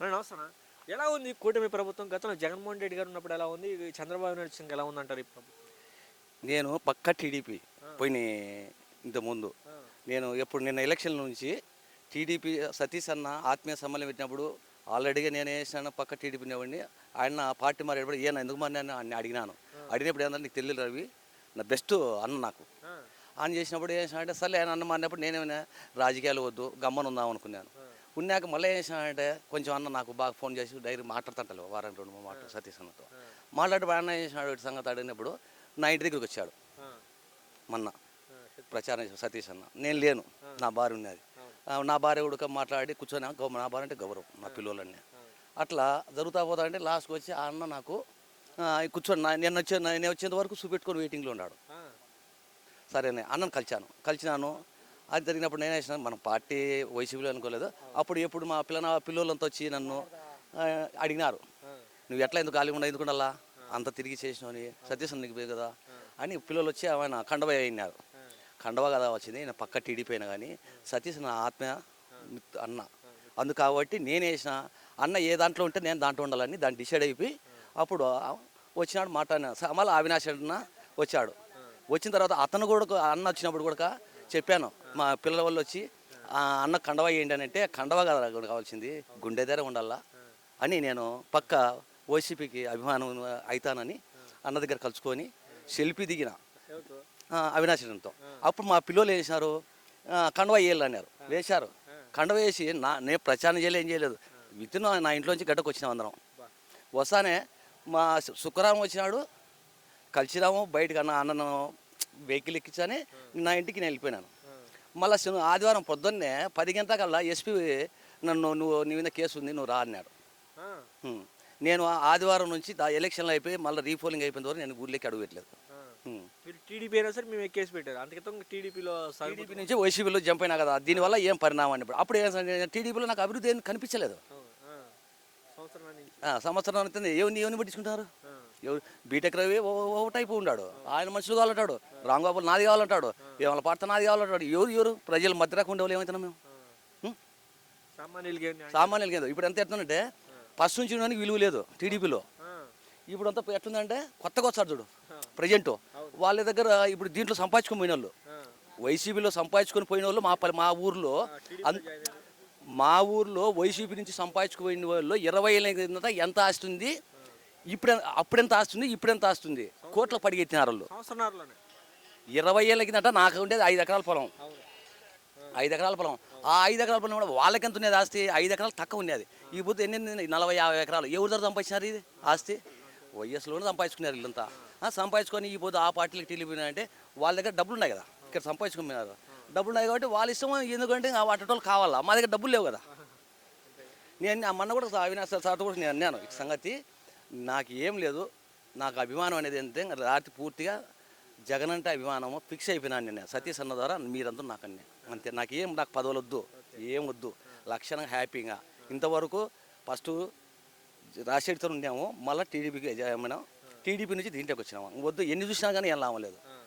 మరి నమస్తే ఎలా ఉంది కూటమి ప్రభుత్వం? గతంలో జగన్మోహన్ రెడ్డి గారు ఉన్నప్పుడు ఎలా ఉంది? చంద్రబాబు నాయుడు ఎలా ఉందంటారు ఈ ప్రభుత్వం? నేను పక్క టీడీపీ పోయిన ఇంతకుముందు. నేను ఎప్పుడు నిన్న ఎలక్షన్ నుంచి టీడీపీ సతీష్ అన్న ఆత్మీయ సమ్మేళనం పెట్టినప్పుడు ఆల్రెడీగా నేను వేసాను పక్క టీడీపీ వాడిని ఆయన పార్టీ మారేటప్పుడు ఈయన ఎందుకు మారినా అని అడిగినాను. అడిగినప్పుడు ఏంటంటే నీకు తెలియదు రవి నా బెస్ట్ అన్న నాకు. ఆ, అని చేసినప్పుడు ఏం చేసినాడంటే సర్లే ఆయన అన్న మారినప్పుడు నేనేమైనా రాజకీయాలు వద్దు గమ్మన ఉందాం అనుకున్నాను ఉన్నాక మళ్ళీ ఏం చేసినాడంటే కొంచెం అన్న నాకు బాగా ఫోన్ చేసి డైరీ మాట్లాడుతుంటాను వారం రెండు మూడు మాటలు సతీష్ అన్నతో. మాట్లాడి అన్న ఏం చేసినాడు వీటి సంగతి అడిగినప్పుడు నా ఇంటి దగ్గరికి వచ్చాడు. మొన్న. ప్రచారం చేసిన సతీష్ అన్న. నేను లేను నా భార్య ఉన్నది. నా భార్య కూడా మాట్లాడి కూర్చొని "ఆ, గౌ- నా భార్య అంటే గౌరవం నా పిల్లలన్నీ అట్లా జరుగుతా పోతా అంటే లాస్ట్కి వచ్చి ఆ అన్న నాకు "ఆ, ఈ కూర్చొని నేను వచ్చే నేను వచ్చేంత వరకు చూపెట్టుకొని వెయిటింగ్లో ఉన్నాడు. సరేనే అన్నను కలిశాను కలిసినాను అది జరిగినప్పుడు నేను వేసిన మన పార్టీ వైసీపీలో అనుకోలేదు. అప్పుడు ఎప్పుడు మా పిల్ల పిల్లలంతా వచ్చి నన్ను అడిగినారు. నువ్వు ఎట్లా ఎందుకు ఖాళీగా ఉండవు ఎందుకు అలా అంత తిరిగి చేసినావు సతీష్ నీకు పోయి కదా? అని పిల్లలు వచ్చి ఆయన కండవ అయినారు కండవ కదా వచ్చింది. నేను పక్క టీడీపీ అయినా కానీ సతీష్ నా ఆత్మ అన్న. అందు కాబట్టి నేను వేసిన అన్న ఏ దాంట్లో ఉంటే నేను దాంట్లో ఉండాలని దాన్ని డిసైడ్ అయిపోయి అప్పుడు వచ్చినాడు మాట్లాడినా. స- మళ్ళీ అవినాష్ అన్న వచ్చాడు. వచ్చిన తర్వాత అతను కూడా అన్న వచ్చినప్పుడు కూడా చెప్పాను. మా పిల్లల వాళ్ళు వచ్చి "ఆ అన్న కండవ ఏంటి? అని అంటే కండవ కదా కావాల్సింది. గుండె దగ్గర ఉండాలా? అని నేను పక్క ఓసీపీకి అభిమానం అవుతానని అన్న దగ్గర కలుసుకొని సెల్ఫీ దిగిన అవినాశంతో అప్పుడు మా పిల్లలు వేసినారు కండవ వేయాలి అన్నారు. వేశారు. కండవ వేసి నా నేను ప్రచారం చేయలేదు ఏం చేయలేదు. విత్ నా ఇంట్లోంచి గడ్డకు వచ్చినాం అందరం. వస్తానే మా శు- వచ్చినాడు. కలిసిరాము బయటకు అన్న అన్నను వెహికల్ ఎక్కించానే నా ఇంటికి నేను వెళ్ళిపోయినాను మళ్ళీ శని- ఆదివారం పొద్దున్నే పది గంటలకల్లా ఎస్పీ నన్ను నువ్వు నీ మీద కేసు ఉంది నువ్వు రా అన్నాడు. నేను ఆ ఆదివారం నుంచి ఎలక్షన్లు అయిపోయి మళ్ళీ రీపోలింగ్ అయిపోయిన వరకు నేను ఊర్లోకి అడుగు పెట్టలేదు టీడీపీ అయినా సరే మేము ఎక్కేసి పెట్టారు టీడీపీలో టీడీపీ నుంచి వైసీపీలో జంప్ అయినా కదా దీనివల్ల ఏం పరిణామం అని ఇప్పుడు అప్పుడు ఏం టీడీపీలో నాకు అభివృద్ధి ఏం కనిపించలేదు సంవత్సరం అవుతుంది ఎవరిని ఎవరిని పట్టించుకుంటారు? ఎవరు బీటెక్ రవి ఓ టైపు ఉన్నాడు ఆయన మనుషులు కావాలంటాడు. రాంగోపాల్ నాది కావాలంటాడు. ఏమైనా పార్త నాది కావాలంటాడు. ఎవరు ఎవరు? ప్రజలు మధ్యరాకు ఉండేవాళ్ళు ఏమవుతున్నాం మేము? సామాన్యులకి ఏందో ఇప్పుడు ఎంత ఎట్లుందంటే ఫస్ట్ నుంచి ఉండడానికి విలువ లేదు టీడీపీలో. ఇప్పుడు అంతా ఎట్లుందంటే కొత్తగా వస్తారు చూడు ప్రజెంట్. వాళ్ళ దగ్గర ఇప్పుడు దీంట్లో సంపాదించుకొని పోయిన వాళ్ళు. వైసీపీలో సంపాదించుకొని పోయిన వాళ్ళు మా మా ఊర్లో మా ఊర్లో వైసీపీ నుంచి సంపాదించుకుపోయిన వాళ్ళు ఇరవై ఏళ్ళ కిందట ఎంత ఆస్తుంది ఇప్పుడు అప్పుడెంత ఆస్తుంది ఇప్పుడెంత ఆస్తుంది కోట్ల పడిగెత్తినారు వాళ్ళు. ఇరవై ఏళ్ళ కిందట నాకు ఉండేది ఐదు ఎకరాల పొలం. ఐదు ఎకరాల పొలం. ఆ ఐదు ఎకరాల పొలం కూడా వాళ్ళకి ఎంత ఉండేది ఆస్తి? ఐదు ఎకరాలు తక్కువ ఉండేది. ఈ బుద్ధి ఎన్ని? నలభై యాభై ఎకరాలు. ఎవరి దగ్గర సంపాదించినారు ఇది ఆస్తి? వైఎస్లోనే సంపాదించుకున్నారు వీళ్ళంతా. సంపాదించుకొని ఈ పొద్దు ఆ పార్టీలకు టీడీపీ అంటే వాళ్ళ దగ్గర డబ్బులు ఉన్నాయి కదా. ఇక్కడ సంపాదించుకున్నారు డబ్బులు ఉన్నాయి కాబట్టి వాళ్ళ ఇష్టం ఎందుకంటే ఆ వాటోళ్ళు కావాలా? మా దగ్గర డబ్బులు లేవు కదా. నేను ఆ మొన్న కూడా అవినాశ సార్తో కూడా నేను అన్నాను ఈ సంగతి నాకు ఏం లేదు నాకు అభిమానం అనేది ఏంటంటే రాత్రి పూర్తిగా జగన్ అంటే అభిమానము ఫిక్స్ అయిపోయినాను నేను. సతీష్ అన్న ద్వారా మీరంతా నాకు అన్నీ అంతే. నాకు ఏం నాకు పదవులు వద్దు ఏం వద్దు. లక్షణంగా హ్యాపీగా. ఇంతవరకు ఫస్ట్ రాజశేఖర్తో ఉన్నాము మళ్ళీ టీడీపీకి ఏమైనా టీడీపీ నుంచి దీంట్లోకి వచ్చినాము. వద్దు ఎన్ని చూసినా కానీ ఏం లాభం లేదు.